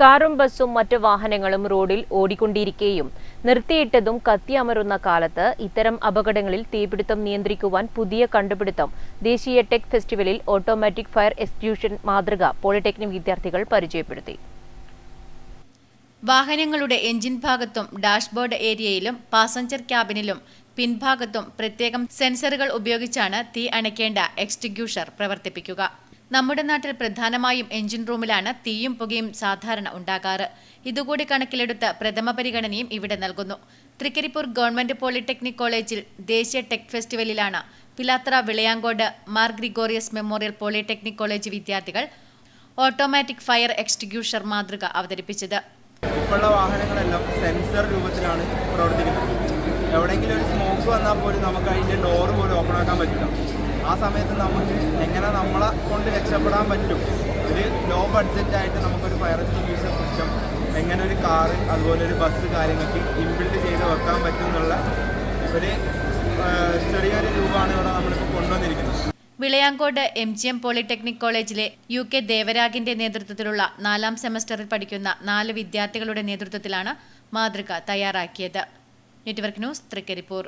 കാറും ബസ്സും മറ്റ് വാഹനങ്ങളും റോഡിൽ ഓടിക്കൊണ്ടിരിക്കുകയും നിർത്തിയിട്ടതും കത്തിയമറുന്ന കാലത്ത് ഇത്തരം അപകടങ്ങളിൽ തീപിടുത്തം നിയന്ത്രിക്കുവാൻ പുതിയ കണ്ടുപിടുത്തം. ദേശീയ ടെക് ഫെസ്റ്റിവലിൽ ഓട്ടോമാറ്റിക് ഫയർ എക്സിക്യൂഷൻ മാതൃക പോളിടെക്നിക് വിദ്യാർത്ഥികൾ പരിചയപ്പെടുത്തി. വാഹനങ്ങളുടെ എഞ്ചിൻ ഭാഗത്തും ഡാഷ്ബോർഡ് ഏരിയയിലും പാസഞ്ചർ ക്യാബിനിലും പിൻഭാഗത്തും പ്രത്യേകം സെൻസറുകൾ ഉപയോഗിച്ചാണ് തീ അണയ്ക്കേണ്ട എക്സ്റ്റിഗ്യൂഷർ പ്രവർത്തിപ്പിക്കുക. നമ്മുടെ നാട്ടിൽ പ്രധാനമായും എഞ്ചിൻ റൂമിലാണ് തീയും പുകയും സാധാരണ ഉണ്ടാകാറ്. ഇതുകൂടി കണക്കിലെടുത്ത് പ്രഥമ പരിഗണനയും ഇവിടെ നൽകുന്നു. തൃക്കരിപ്പൂർ ഗവൺമെന്റ് പോളിടെക്നിക് കോളേജിൽ ദേശീയ ടെക് ഫെസ്റ്റിവലിലാണ് പിലാത്ര Vilayancode Mar Gregorios memorial polytechnic college വിദ്യാർത്ഥികൾ ഓട്ടോമാറ്റിക് ഫയർ എക്സ്റ്റിഗ്യൂഷർ മാതൃക അവതരിപ്പിച്ചത്. വാഹനങ്ങളെല്ലാം സെൻസർ രൂപത്തിലാണ് പ്രവർത്തിക്കുന്നത്. എവിടെയെങ്കിലും ഒരു സ്മോക്ക് വന്നാൽ പോലും നമുക്ക് അതിന്റെ ഡോർ പോലും ഓപ്പൺ ആക്കാൻ പറ്റില്ല. ആ സമയത്ത് നമുക്ക് എങ്ങനെ നമ്മളെ കൊണ്ട് രക്ഷപ്പെടാൻ പറ്റും? ഒരു ലോ ബഡ്ജറ്റ് ആയിട്ട് നമുക്കൊരു ഫയർ എക്സ്റ്റിങ്ക്യൂഷർ സിസ്റ്റം എങ്ങനെ ഒരു കാറ് അതുപോലെ ഒരു ബസ് കാര്യങ്ങൾക്ക് ഇൻബിൽഡ് ചെയ്ത് വെക്കാൻ പറ്റും എന്നുള്ള ഒരു ചെറിയൊരു രൂപമാണ് ഇവിടെ നമ്മളിപ്പോൾ കൊണ്ടുവന്നിരിക്കുന്നത്. Vilayancode M G M polytechnic കോളേജിലെ യു കെ ദേവരാഗിന്റെ നേതൃത്വത്തിലുള്ള നാലാം സെമസ്റ്ററിൽ പഠിക്കുന്ന നാല് വിദ്യാർത്ഥികളുടെ നേതൃത്വത്തിലാണ് മാതൃക തയ്യാറാക്കിയത്. Network news Trikaripur.